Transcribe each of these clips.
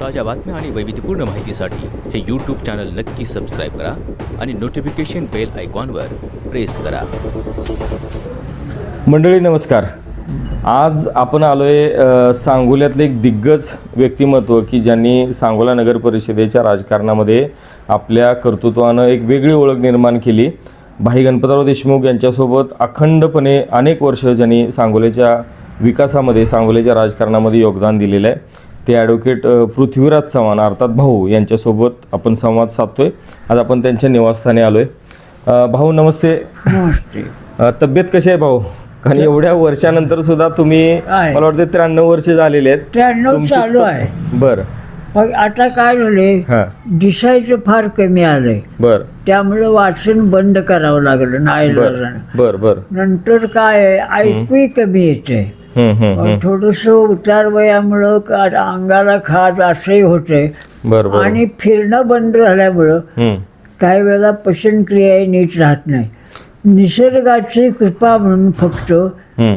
ताज्या बातम्या आणि वैविध्यपूर्ण माहितीसाठी हे यूट्यूब चॅनल नक्की सबस्क्राईब करा आणि नोटिफिकेशन बेल आयकॉनवर प्रेस करा. मंडळी नमस्कार. आज आपण आलो आहे सांगोल्यातलं एक दिग्गज व्यक्तिमत्व की ज्यांनी सांगोला नगर परिषदेच्या राजकारणामध्ये आपल्या कर्तृत्वानं एक वेगळी ओळख निर्माण केली. भाई गणपतराव देशमुख यांच्यासोबत अखंडपणे अनेक वर्ष ज्यांनी सांगोल्याच्या विकासामध्ये सांगोल्याच्या राजकारणामध्ये योगदान दिलेलं आहे. ते ॲडव्होकेट पृथ्वीराज चव्हाण अर्थात भाऊ यांच्यासोबत आपण संवाद साधतोय. आज आपण त्यांच्या निवासस्थानी आलोय. अ, भाऊ नमस्ते. तब्येत कशी आहे भाऊ? कारण एवढ्या वर्षानंतर सुद्धा तुम्ही आहे. मला वाटतं त्र्याण्णव वर्ष झालेले आहेत. त्र्याण्णव चालू आहे. बर. मग आता काय झाले? हा. दिसायचं फार कमी आलंय. बर. त्यामुळं वाचन बंद करावं लागलं नाही बर. बर बर. नंतर काय आहे, ऐकूही कमी येते. थोडस उतार वयामुळं का- अंगाला खाज असंही होते आणि फिरणं बंद झाल्यामुळं काही वेळेला पचनक्रिया नीट राहत नाही. निसर्गाची कृपा म्हणून फक्त.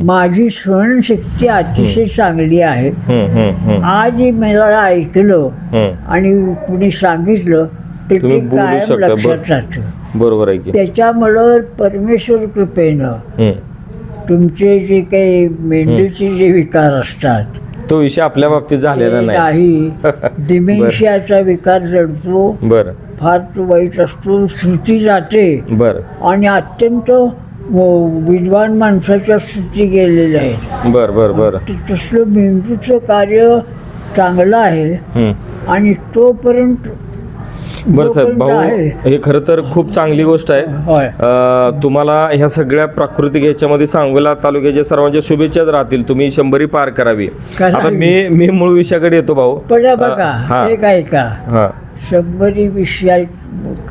माझी स्मरणशक्ती अतिशय चांगली आहे. आज मला ऐकलं. आणि कुणी सांगितलं ते कायम लक्षात राहतं. बरोबर आहे त्याच्यामुळं परमेश्वर कृपेनं. तुमचे जे काही मेंदूचे जे विकार असतात तो विषय आपल्या बाबतीत झालेला ते नाही डिमेन्शियाचा विकार जडतो बर. फार तो वाईट असतो श्रुती जाते. बर. आणि अत्यंत व- विद्वान माणसाच्या स्थिती गेलेल्या आहेत. बर बर बर. तसलं मेंदूचं कार्य चांगलं आहे. हम्म. आणि तोपर्यंत बरं साहेब भाऊ हे खरं तर खूप चांगली गोष्ट आहे. अ, तुम्हाला ह्या सगळ्या प्राकृतिक ह्याच्यामध्ये सांगोला तालुक्याच्या सर्वांच्या शुभेच्छाच राहतील तुम्ही शंभरी पार करावी. आता मी मी मूळ विषयाकडे येतो भाऊ. पण अ, बघा हा. काय का? हा. शंभरी विषयात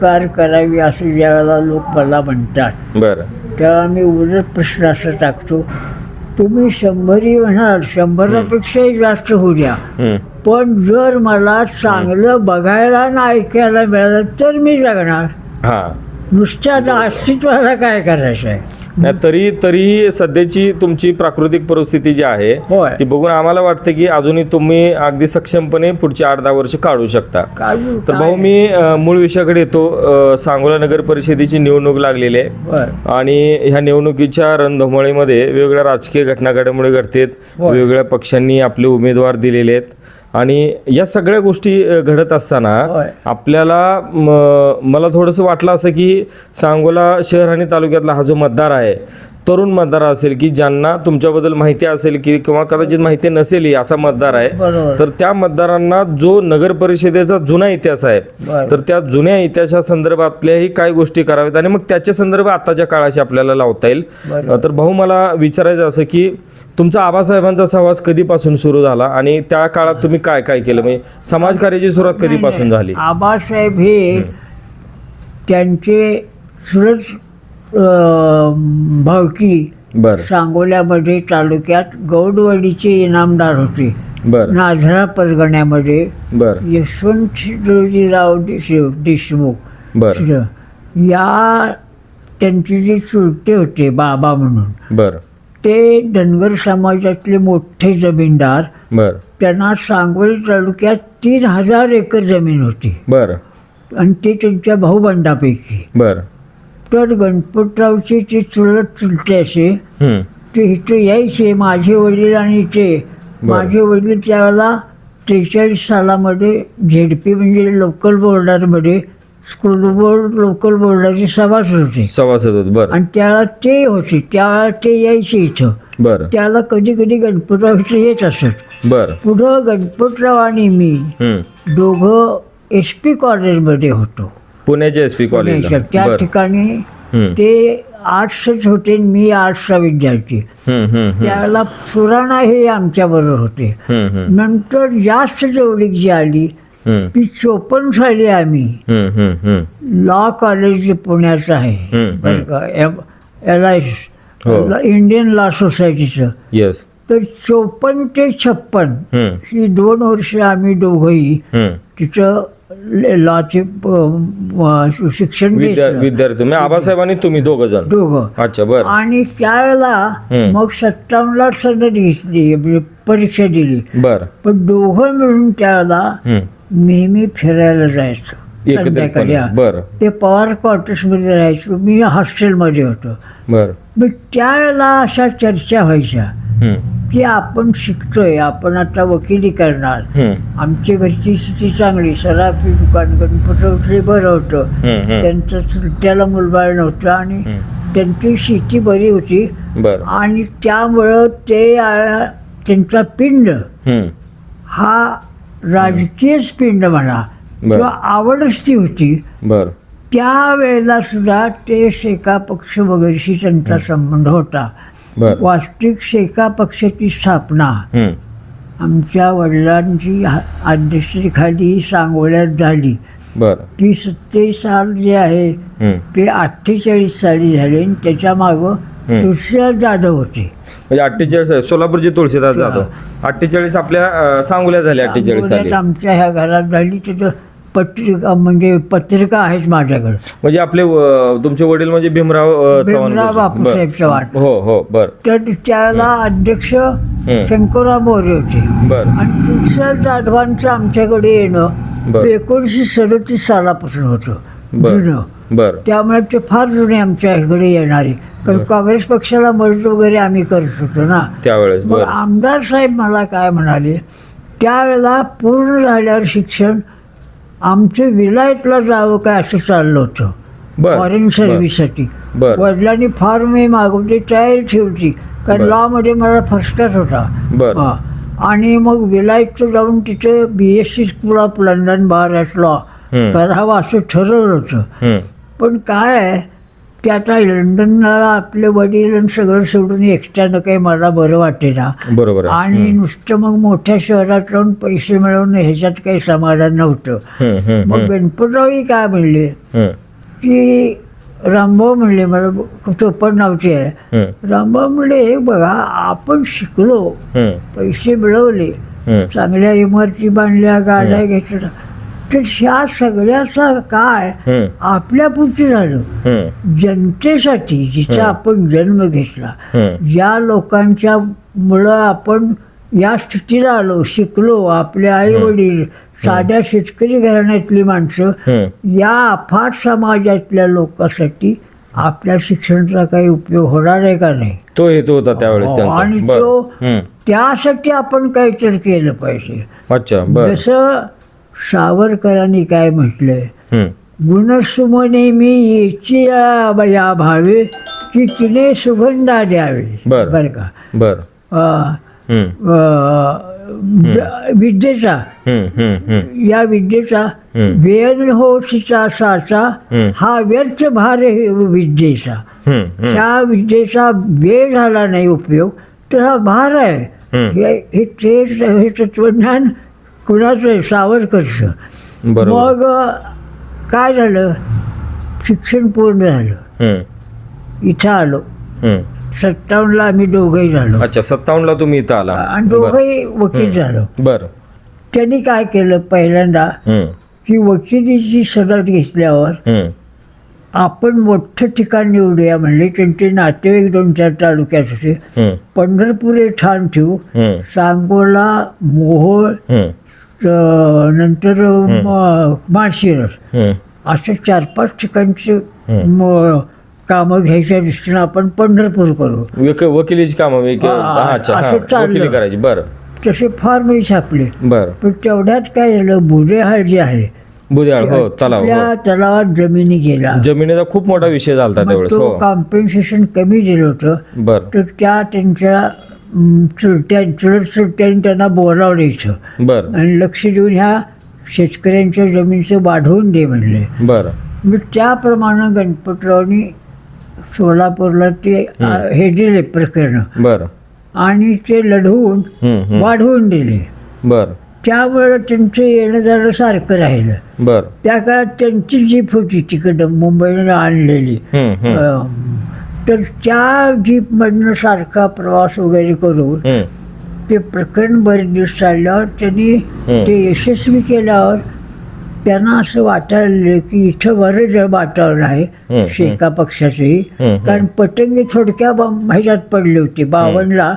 कार करावी असं ज्यावेळेला लोक मला म्हणतात. बरं. तेव्हा मी उलट प्रश्न असा टाकतो तुम्ही शंभरी म्हणाल शंभरापेक्षाही जास्त होऊ द्या. पण जर मला चांगलं बघायला आणि ऐकायला मिळालं तर मी जगणार. हा. नुसत्या आता अस्तित्वाला काय करायचं आहे नाही तरी तरीही सध्याची तुमची प्राकृतिक परिस्थिती जी आहे होय. ती बघून आम्हाला वाटतं की अजूनही तुम्ही अगदी सक्षमपणे पुढची आठ दहा वर्ष काढू शकता. तर भाऊ मी अ, मूळ विषयाकडे येतो. अ, सांगोला नगर परिषदेची निवडणूक लागलेली आहे. बर आणि ह्या निवडणुकीच्या रणधुमाळीमध्ये वेगवेगळ्या राजकीय घटना घडामोडी घडतात. वेगवेगळ्या पक्षांनी आपले उमेदवार दिलेले आहेत. आणि या सगळ्या गोष्टी घडत असताना. आपल्याला मला थोडंसं वाटलं असं की सांगोला शहर आणि तालुक्यातला हा जो मतदार आहे तरुण मतदार असेल की ज्यांना तुमच्याबद्दल माहिती असेल की किंवा कदाचित माहिती नसेलही असा मतदार आहे. तर त्या मतदारांना जो नगर परिषदेचा जुना इतिहास आहे. तर त्या जुन्या इतिहासा संदर्भातल्याही काय गोष्टी कराव्यात आणि मग त्याच्या संदर्भात आताच्या काळाशी आपल्याला लावता येईल. तर भाऊ मला विचारायचं असं की तुमचा आबासाहेबांचा सहवास कधीपासून सुरू झाला आणि त्या काळात तुम्ही काय काय केलं म्हणजे समाजकार्याची सुरुवात कधीपासून झाली आबासाहेब हे त्यांचे सुरत अं, भावकी बर. सांगोल्यामध्ये तालुक्यात गौडवाडीचे इनामदार होते. बर. नाझरा परगण्यामध्ये बर. यशवंत शिरोजीराव देश- देशमुख बर. या त्यांचे जे चुलते होते बाबा म्हणून बर. ते धनगर समाजातले मोठे जमीनदार. बर. त्यांना सांगोली तालुक्यात तीन हजार एकर जमीन होती. बर. आणि ते त्यांच्या भाऊबंडापैकी बर. तर गणपतरावचे ते चुलत चुलते असे. हम्म. ते इथे यायचे माझे वडील आणि ते. बरं. माझे वडील त्यावेळेला त्रेचाळीस सालामध्ये झेडपी म्हणजे लोकल बोर्डामध्ये स्कूल बोर्ड लोकल बोर्डाचे सभासद होते. सभासद होत बर. आणि त्याला ते होते त्यावेळेला ते यायचे इथं. बर. त्याला कधी कधी गणपतराव इथं येत असत. बर. पुढं गणपतराव आणि मी हम्म. दोघं एस पी कॉलेजमध्ये होतो. पुण्याच्या एस पी कॉलेज. त्या ठिकाणी. ते आर्ट्सच होते मी आर्ट्सचा विद्यार्थी. त्यावेळेला सुराणा हे आमच्याबरोबर होते हम्म, हम्म, नंतर जास्त जवळीक जी आली. ती चोपन्न साली आम्ही. लॉ कॉलेज जे पुण्याचं आहे एल आय हो. इंडियन लॉ सोसायटीचं तर चोपन्न ते छप्पन ही दोन वर्ष आम्ही दोघंही. तिथं लॉचे शिक्षण विद्यार्थी म्हणजे आबासाहेबांनी तुम्ही दोघ जण दोघं. अच्छा बर. आणि त्यावेळेला. मग सत्तावन्नला सनद घेतली म्हणजे परीक्षा दिली. बर. पण दोघं मिळून त्यावेळेला. नेहमी फिरायला जायचं. संध्याकाळी. बर. ते पवार क्वार्टर्समध्ये राहायचो मी हॉस्टेलमध्ये होतो. बर. मग त्यावेळेला अशा चर्चा व्हायच्या. की आपण शिकतोय आपण आता वकिली करणार. आमची घरची स्थिती चांगली सराफी दुकान गणपती बरं होतं. त्यांचं त्याला मुलबाळ नव्हतं आणि. त्यांची शेती बरी होती आणि त्यामुळं ते त्यांचा पिंड. हा राजकीयच पिंड म्हणा. किंवा आवडच ती होती बर त्यावेळेला सुद्धा ते शेका पक्ष वगैरेशी त्यांचा संबंध होता वास्तविक शेका पक्षाची स्थापना. आमच्या वडिलांची अध्यक्षतेखाली सांगोल्यात झाली. ती सत्तेचाळीस साल जे आहे. ते अठ्ठेचाळीस साली झाले आणि त्याच्या मागं. तुळशीराज जाधव होते. म्हणजे अठ्ठेचाळीस सोलापूरचे तुळशीदास जाधव. अठ्ठेचाळीस आपल्या सांगोल्या झाल्या अठ्ठेचाळीस आमच्या ह्या घरात झाली तिथं पत्रिका म्हणजे पत्रिका आहेत माझ्याकडे. म्हणजे आपले तुमचे वडील म्हणजे भीमराव अं, चव्हाण भीमराव गुरुजी. बापूसाहेब. चव्हाण. हो हो बर. तर त्याला अध्यक्ष शंकरराव मोरे होते. बर. आणि तुळशीराज जाधवांचं आमच्याकडे येणं बरं. एकोणीसशे सदतीस सालापासून होतं. जुनं. बर. त्यामुळे ते फार जुने आमच्या इकडे येणारे. कारण काँग्रेस पक्षाला मदत वगैरे आम्ही करत होतो ना. त्यावेळेस मग बर. आमदार साहेब मला काय म्हणाले त्यावेळेला पूर्ण झाल्यावर शिक्षण आमचं विलायतला जावं काय असं चाललं होतं बर फॉरेन बर. सर्व्हिससाठी बर वडिलांनी फार मी मागवते तयारी ठेवली कारण बर. लॉमध्ये मला फर्स्ट क्लास होता बर हा. आणि मग विलायतचं जाऊन तिथे B S C school of London bar at law hmm. करावं असं ठरवलं होतं हम्म. पण काय आहे की आता लंडनला आपले वडील आणि सगळं सोडून एकट्यानं काही मला बरं वाटे ना बरोबर आहे. आणि नुसतं मग मोठ्या शहरात राहून पैसे मिळवणं ह्याच्यात काही समाधान नव्हतं. मग गणपतरावही काय म्हणले? हम्म, की रामभाऊ म्हणले मला चोपड नावचे आहे. रामभाऊ म्हणले हे बघा आपण शिकलो. पैसे मिळवले. चांगल्या इमारती बांधल्या गाड्या घेतल्या. तर ह्या सगळ्याचा काय आपल्या पुढचं झालं. जनतेसाठी जिचा आपण जन्म घेतला. ज्या लोकांच्या मुळं आपण या स्थितीला आलो शिकलो आपले आई वडील साध्या शेतकरी घराण्यातली माणसं. या अफाट समाजातल्या लोकांसाठी आपल्या शिक्षणाचा काही उपयोग होणार आहे का नाही? तो हेतू होता त्यावेळेस हो, आणि बर. तो. त्यासाठी आपण काहीतरी केलं पाहिजे. जसं सावरकरांनी काय म्हटलंय? गुणसुमने मी येची या भावे की तिने सुगंधा द्यावे. बरं. बरं का? बर. विद्येचा. या विद्येचा. वेळ हो तिचा साचा. हा व्यर्थ भार विद्येचा. त्या विद्येचा वेळ झाला नाही उपयोग तर हा भार आहे. हे तत्वज्ञान कुणाचं सावरकरचं बरोबर. मग काय झालं? शिक्षण पूर्ण झालं. इथं आलो. सत्तावन्नला आम्ही दोघंही झालो. अच्छा सत्तावन्नला तुम्ही इथं आला. आणि दोघंही वकील झालो. बर. त्यांनी काय केलं पहिल्यांदा? की वकिलीची सनद घेतल्यावर आपण मोठं ठिकाण निवडूया म्हणले. त्यांचे नातेवाईक दोन चार तालुक्यात होते. पंढरपूर हे ठाण ठेवू सांगोला मोहोळ नंतर माळशिरस. असे चार पाच ठिकाणचे कामं घ्यायच्या दृष्टीनं आपण पंढरपूर करू. वक- वकिलीची कामं असं करायची बर. तसे फार मी छापले. बर. पण तेवढ्यात काय झालं बुरेहाळ जे आहे हो तलाव हो. तलावात जमिनी गेला जमिनीचा खूप मोठा विषय झाला तो हो. कॉम्पेन्सेशन कमी दिलं होतं. बर. तर त्या त्यांच्या चुलत्या चुलत चुलत्यांनी त्यांना बोलावलं इथं बर. आणि लक्ष देऊन ह्या शेतकऱ्यांच्या जमिनीचं वाढवून दे म्हणले. बर. मग त्याप्रमाणे गणपतरावनी सोलापूरला ते हे. दिले प्रकरण. बर. आणि ते लढवून हम्म, हम्म. वाढवून दिले. बर. त्यामुळे त्यांचं येणं जाणं सारखं राहिलं. बर. त्या काळात त्यांची जीप होती तिकडं मुंबईनं आणलेली. हम्म, हम्म, अ, तर त्या जीपमधनं सारखा प्रवास वगैरे करून. ते प्रकरण बरेच दिवस चालल्यावर त्यांनी. ते यशस्वी केल्यावर त्यांना असं वाटायला की इथं बरंच वातावरण आहे शेका पक्षाचंही. कारण पतंगे थोडक्या ह्याच्यात पडले होते बावनला.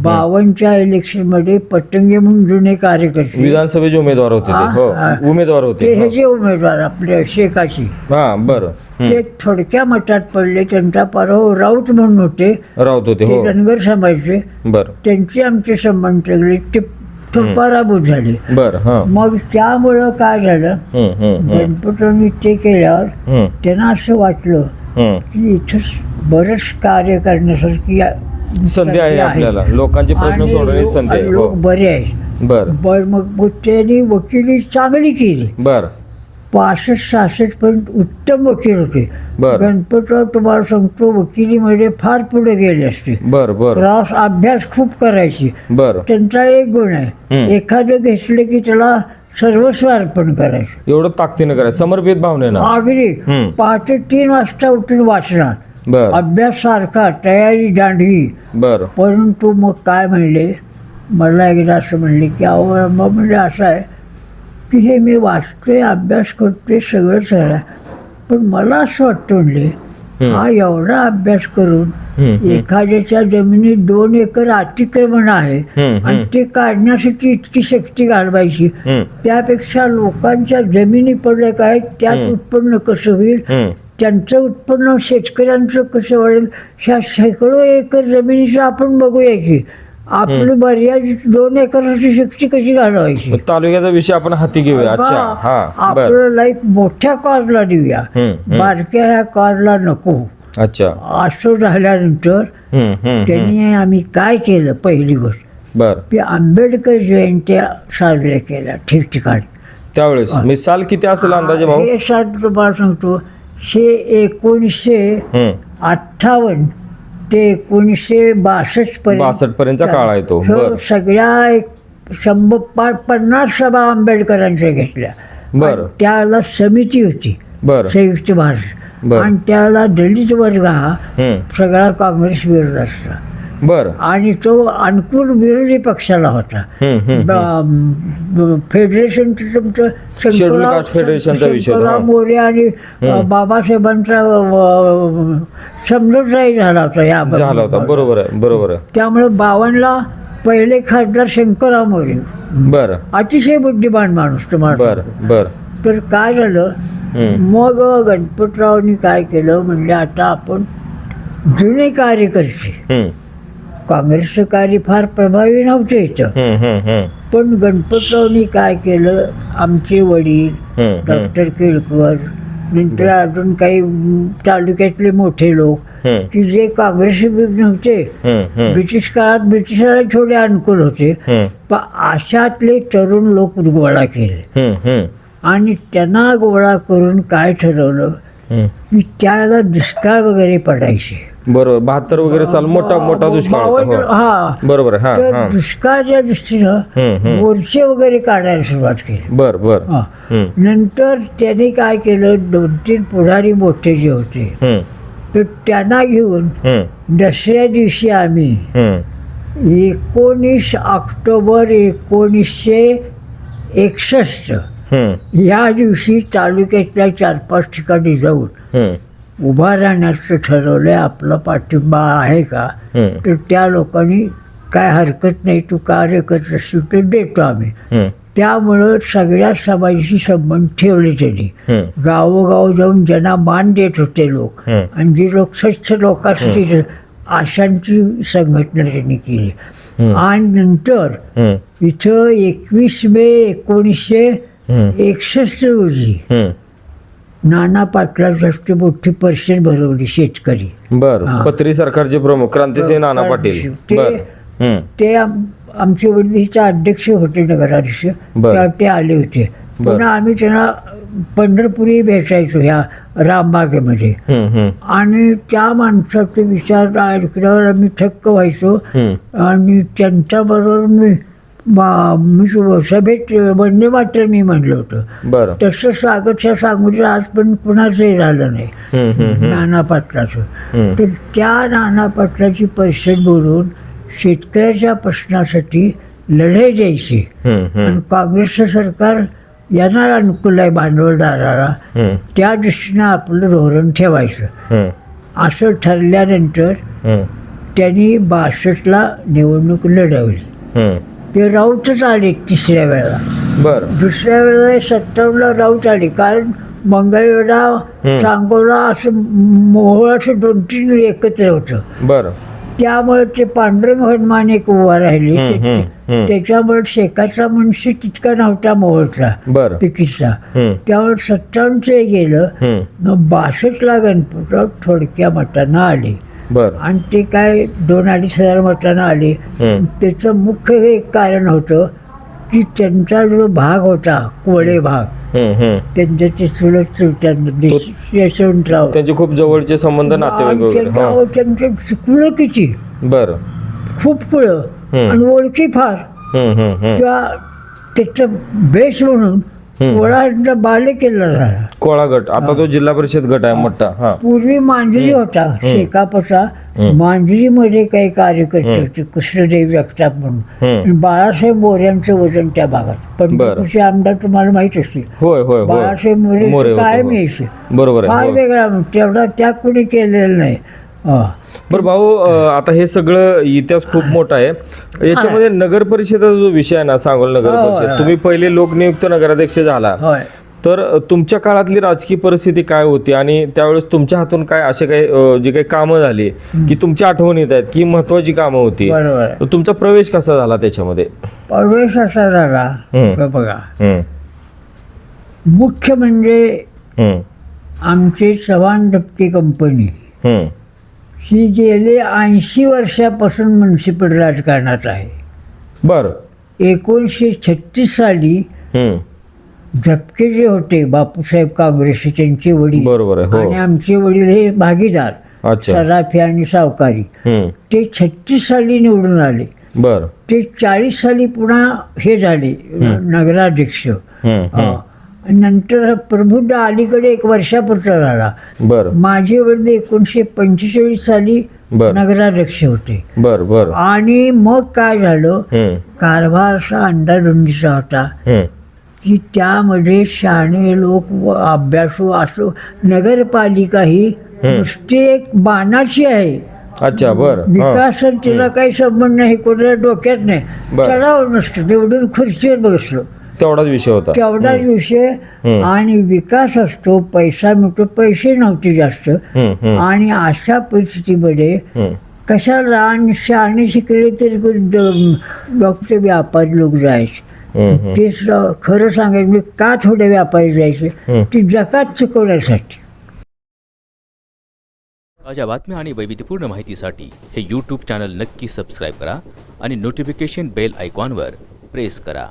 बावनच्या इलेक्शनमध्ये पतंगे म्हणून जुने कार्यकर्ते. विधानसभेचे उमेदवार होते हा, हो. हा. उमेदवार होते ह्याचे उमेदवार आपल्या शेकाची. हा बरं. हं. ते थोडक्या मठात पडले त्यांचा पराभव राऊत म्हणून होते. राऊत होते हो. धनगर समाजचे. बरं. त्यांचे आमचे संबंध ते पराभूत झाले. बरं मग त्यामुळं काय झालं. गणपतींनी ते केल्यावर त्यांना असं वाटलं. की इथं बरंच कार्य करण्यासारखी संधी आहे आपल्याला. लोकांचे प्रश्न सोडवण्याची संधी आहे लोक हो. बरे आहेत. बर. मग त्यांनी वकिली चांगली केली. बर. पासष्ट सहासष्ट पर्यंत उत्तम वकील होते. बर. गणपतराव तुम्हाला सांगतो वकिलीमध्ये फार पुढे गेले असते. बर बर. रास अभ्यास खूप करायची. बर. त्यांचा एक गुण आहे. एखादं घेतलं की त्याला सर्वस्व अर्पण करायचं. एवढं ताकदीनं करायचं. समर्पित भावनेनं. अगदी हम्म. पहाटे तीन वाजता उठून वाचणार. बर. अभ्यास सारखा तयारी दांडगी बर. परंतु मग काय म्हणले? मला एकदा असं म्हणले की अहो मग म्हणजे असं आहे की हे मी वाचतोय अभ्यास करतोय सगळंच आहे पण मला असं वाटतं म्हणले हा एवढा अभ्यास करून एखाद्याच्या जमिनीत दोन एकर अतिक्रमण आहे आणि ते काढण्यासाठी इतकी शक्ती घालवायची. त्यापेक्षा लोकांच्या जमिनी पडल्या काय त्यात उत्पन्न कसं होईल. त्यांचं उत्पन्न शेतकऱ्यांचं कसं वाढेल? ह्या शेकडो एकर जमिनीचं आपण बघूया की आपलं मर्यादित दोन एकराची शक्ती कशी घालवायची? तालुक्याचा विषय आपण हाती घेऊया. अच्छा हा बर. आपलं लाईफ मोठ्या कॉजला देऊया. बारक्या ह्या कॉजला नको. अच्छा. असं झाल्यानंतर. त्यांनी आम्ही काय केलं? पहिली गोष्ट बर. की आंबेडकर जयंत्या साजऱ्या केल्या ठिकठिकाणी. त्यावेळेस मी साल किती असेल अंदाजे भाऊ? हे तुम्हाला सांगतो. हे एकोणीसशे. अठ्ठावन्न ते एकोणीसशे बासष्ट पर्यंत 62 पर्यंतचा काळ आहे तो. बर. सगळ्या एक शंभर पा- पन्नास सभा आंबेडकरांच्या घेतल्या बर. त्याला समिती होती बर संयुक्त महाराष्ट्र बर. आणि त्याला दलित वर्ग हा हं. सगळा काँग्रेस विरोध असला बर. आणि तो अनुकूल विरोधी पक्षाला होता. फेडरेशन तुमचं. मोरे आणि बाबासाहेबांचा अ, समजूतदारी झाला होता या झाला होता बरोबर आहे बरोबर आहे. त्यामुळे बावनला पहिले खासदार शंकरराव मोरे. बर. अतिशय बुद्धिमान माणूस तुम्हाला बर बर. तर काय झालं. मग गणपतरावनी काय केलं? म्हणजे आता आपण जुने कार्यकर्ते काँग्रेसचं कार्य फार प्रभावी नव्हतं इथं. पण गणपतरावनी काय केलं आमचे वडील. डॉक्टर केळकर नंतर अजून काही तालुक्यातले मोठे लोक. की जे काँग्रेसी नव्हते. ब्रिटिश काळात ब्रिटिशाला थोडे अनुकूल होते. पण अशातले तरुण लोक गोळा केले. आणि त्यांना गोळा करून काय ठरवलं की त्यावेळेला दुष्काळ वगैरे पडायचे बरोबर बहात्तर वगैरे साल मोठा मोठा दुष्काळ होता हो. हा बरोबर हा तर हा दुष्काळाच्या दृष्टीनं. मोर्चे वगैरे काढायला सुरुवात केली बर बर हा. नंतर त्याने काय केलं दोन तीन पुढारी मोठे जे होते. तर त्यांना घेऊन. दसऱ्या दिवशी आम्ही. एकोणीस ऑक्टोबर एकोणीसशे एकसष्ट. या दिवशी तालुक्यातल्या चार पाच ठिकाणी जाऊन. उभा राहण्याचं ठरवलं आपला पाठिंबा आहे का. तर त्या लोकांनी काय हरकत नाही तू कार्य करत असतील तर देतो आम्ही. त्यामुळं सगळ्या समाजाशी संबंध ठेवले त्यांनी. गावोगाव जाऊन ज्यांना मान देत होते लोक. आणि जी लोक स्वच्छ लोकांसाठी अशांची संघटना त्यांनी केली. आणि नंतर. इथं एकवीस मे एकोणीसशे. एकसष्ट रोजी. हं. नाना पाटलांसाठी मोठी परिषद भरवली शेतकरी. बर. पत्री सरकारचे प्रमुख क्रांतिसिंह नाना पाटील. ते- आमचे वडीलचे अध्यक्ष होते नगराध्यक्ष. ते आले होते. पुन्हा आम्ही त्यांना पंढरपुरी भेटायचो ह्या रामबागेमध्ये. आणि त्या माणसाचे विचार ऐकल्यावर आम्ही थक्क व्हायचो. आणि त्यांच्याबरोबर मी सभेत वंदे मात्र मी म्हणलं होतं. तसं स्वागतच्या सांगून आज पण कुणाचंही झालं नाही. नाना पाटलाचं. तर त्या नाना पाटलाची परिषद बोलून शेतकऱ्याच्या प्रश्नासाठी लढाई द्यायची. आणि काँग्रेसचं सरकार यांना अनुकूल आहे भांडवलदाराला. त्या दृष्टीनं आपलं धोरण ठेवायचं. असं ठरल्यानंतर त्यांनी बासष्टला निवडणूक लढवली. ते राऊतच आले तिसऱ्या वेळेला. बरं. दुसऱ्या वेळेला सत्तावन्नला राऊत आले कारण मंगळवेढा. सांगोला असं मोहळ असं दोन तीन एकत्र होतं. बरं. त्यामुळे ते पांडुरंग हनुमान एक उभा राहिले. त्याच्यामुळे शेकाचा मनुष्य तितका नव्हता मोहोळचा बरं. पिकीचा. त्यावर सत्तावन्नचं गेलं. मग बासष्टला गणपतराव थोडक्या मतानं आले. बरं. आणि ते काय दोन अडीच हजार मतानं आले. त्याचं मुख्य हे एक कारण होतं. की त्यांचा जो भाग होता कोळे भाग. त्यांच्या ते चुलत यशवंतराव त्यांचे खूप जवळचे संबंध नातेवाईक वगैरे. हा. कुळं किती बरं. खूप कुळं हम्म. आणि ओळखी फार. हम्म, हम्म, हम्म. किंवा त्याचं बेस म्हणून हम्म. कोळांचा बाले केला झाला. कोळा गट. आता तो जिल्हा परिषद गट आहे मोठा. हा. पूर्वी मांजरी होता शेकापचा. मांजरीमध्ये काही कार्यकर्ते होते कृष्णदेव जगताप म्हणून. बाळासाहेब मोऱ्यांचं वजन त्या भागात. पंढरपूरचे आमदार तुम्हाला माहीत असतील. होय बाळासाहेब मोरे काय. मिळायचे बरोबर फार. वेगळा तेवढा त्या कुणी केलेला नाही. बरं भाऊ आता हे सगळं इतिहास खूप मोठा आहे. याच्यामध्ये नगर परिषदेचा जो विषय आहे ना सांगोल नगर परिषद. तुम्ही पहिले लोकनियुक्त नगराध्यक्ष झाला. तर तुमच्या काळातली राजकीय परिस्थिती काय होती? आणि त्यावेळेस तुमच्या हातून काय असे काही जी काही कामं झाली की तुमच्या आठवण येत आहेत की महत्वाची कामं होती? तुमचा प्रवेश कसा झाला त्याच्यामध्ये? प्रवेश असा झाला? बघा. मुख्य म्हणजे आमची चव्हाण डबकी कंपनी. ही गेले ऐंशी वर्षापासून म्युन्सिपल राजकारणात आहे. बरं. एकोणीसशे छत्तीस साली झपके जे होते बापूसाहेब काँग्रेसचे त्यांचे वडील. बरोबर आहे आणि हो आमचे वडील हे भागीदार सराफी आणि सावकारी. ते छत्तीस साली निवडून आले. बरं. ते चाळीस साली पुन्हा हे झाले नगराध्यक्ष. हा. नंतर प्रबुद्ध अलीकडे एक वर्षापुरता झाला. बरं. माझे वडील एकोणीसशे पंचेचाळीस साली बर. नगराध्यक्ष होते. बरं बरं. आणि मग काय झालं? कारभार असा अंदाधुंदीचा होता. की त्यामध्ये शाणे लोक व अभ्यासू असो नगरपालिका ही नुसती एक बाणाची आहे. अच्छा बरं. विकास तिचा काही संबंध नाही कोणाला डोक्यात नाही. चढाव नसतं निवडून खुर्चीवर बसलो. तेवढाच विषय होता तेवढाच विषय. आणि विकास असतो पैसा मिळतो पैसे नव्हते जास्त आणि अशा परिस्थितीमध्ये. कशाला आणि शहाणे शिकले तरी डॉक्टर व्यापारी लोक जायचे. ते खरं सांगायचं म्हणजे का थोडे व्यापारी जायचे. ती जकात चुकवण्यासाठी ताज्या बातम्या आणि वैविध्यपूर्ण माहितीसाठी हे यूट्यूब चॅनल नक्की सबस्क्राईब करा आणि नोटिफिकेशन बेल आयकॉनवर प्रेस करा